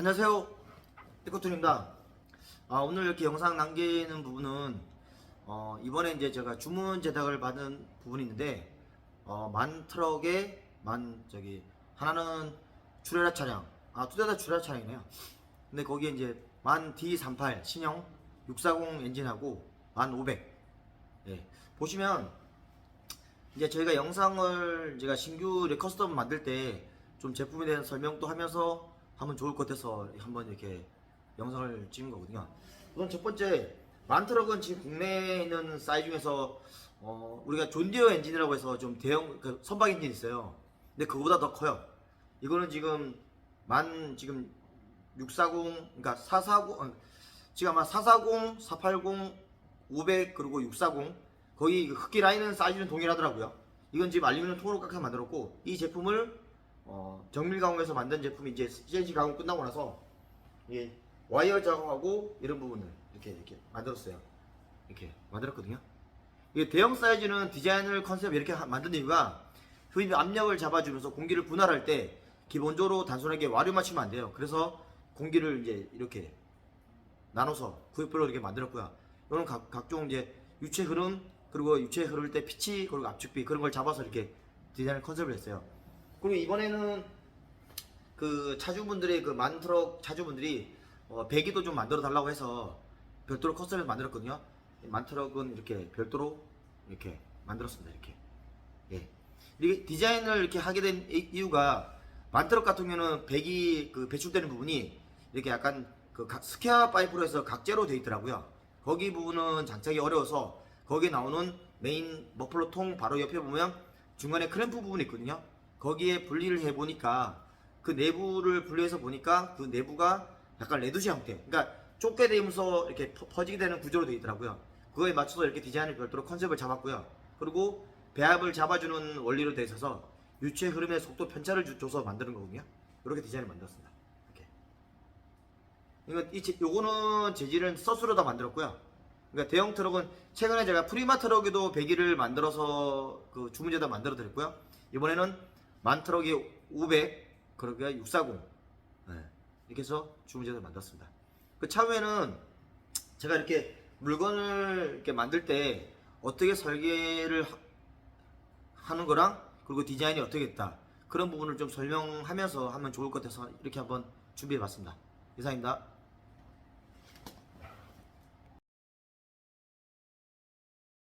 안녕하세요. 띠코톤입니다. 아, 오늘 이렇게 영상 남기는 부분은 어, 이번에 이제 제가 주문 제작을 받은 부분이 있는데 어, 만 트럭에 만 저기 하나는 출애라 차량, 아두대다 출애라 차량이네요. 근데 거기에 이제 만 D38 신형 640 엔진하고 만 500. 예. 보시면 이제 저희가 영상을 제가 신규 커스텀 만들 때 좀 제품에 대한 설명도 하면서 하면 좋을 것 같아서 한번 이렇게 영상을 찍은 거거든요. 우선 첫 번째 만트럭은 지금 국내에 있는 사이즈 중에서 어, 우리가 존디어 엔진이라고 해서 좀 대형 그 선박 엔진 있어요. 근데 그거보다 더 커요. 이거는 지금 만 지금 640 그러니까 440 어, 지금 아마 440, 480, 500 그리고 640 거의 그 흑기 라인은 사이즈는 동일하더라고요. 이건 지금 알루미늄 통으로 깎아서 만들었고 이 제품을 어, 정밀 가공해서 만든 제품이 이제 CNC 가공 끝나고 나서 이게 와이어 작업하고 이런 부분을 이렇게 이렇게 만들었어요. 이렇게 만들었거든요. 이게 대형 사이즈는 디자인을 컨셉 이렇게 하- 만든 이유가 흡입 압력을 잡아주면서 공기를 분할할 때 기본적으로 단순하게 와류만 치면 안 돼요. 그래서 공기를 이제 이렇게 나눠서 구역별로 이렇게 만들었고요. 이런 각, 각종 이제 유체 흐름 그리고 유체 흐를 때 피치 그리고 압축비 그런 걸 잡아서 이렇게 디자인을 컨셉을 했어요. 그리고 이번에는 그 차주분들의 그 만트럭 차주분들이 어, 배기도 좀 만들어 달라고 해서 별도로 커스텀을 만들었거든요. 이 만트럭은 이렇게 별도로 이렇게 만들었습니다. 이렇게. 예. 이게 디자인을 이렇게 하게 된 이- 이유가 만트럭 같은 경우는 배기 그 배출되는 부분이 이렇게 약간 그 각- 스퀘어 파이프로 해서 각재로 되어 있더라고요. 거기 부분은 장착이 어려워서 거기에 나오는 메인 머플러 통 바로 옆에 보면 중간에 크램프 부분이 있거든요. 거기에 분리를 해 보니까 그 내부를 분리해서 보니까 그 내부가 약간 레드시 형태. 그러니까 좁게 되면서 이렇게 퍼- 퍼지게 되는 구조로 되어 있더라고요. 그거에 맞춰서 이렇게 디자인을 별도로 컨셉을 잡았고요. 그리고 배합을 잡아주는 원리로 되어 있어서 유체 흐름의 속도 편차를 주- 줘서 만드는 거거든요. 이렇게 디자인을 만들었습니다. 이렇게. 이거 이 재- 요거는 재질은 서스로 다 만들었고요. 그러니까 대형 트럭은 최근에 제가 프리마 트럭에도 배기를 만들어서 그 주문제다 만들어 드렸고요. 이번에는 만 트럭이 500 그러게 640 네. 이렇게 해서 주문제다 만들었습니다. 그 차후에는 제가 이렇게 물건을 이렇게 만들 때 어떻게 설계를 하- 하는 거랑 그리고 디자인이 어떻게 했다 그런 부분을 좀 설명하면서 하면 좋을 것 같아서 이렇게 한번 준비해 봤습니다. 이상입니다.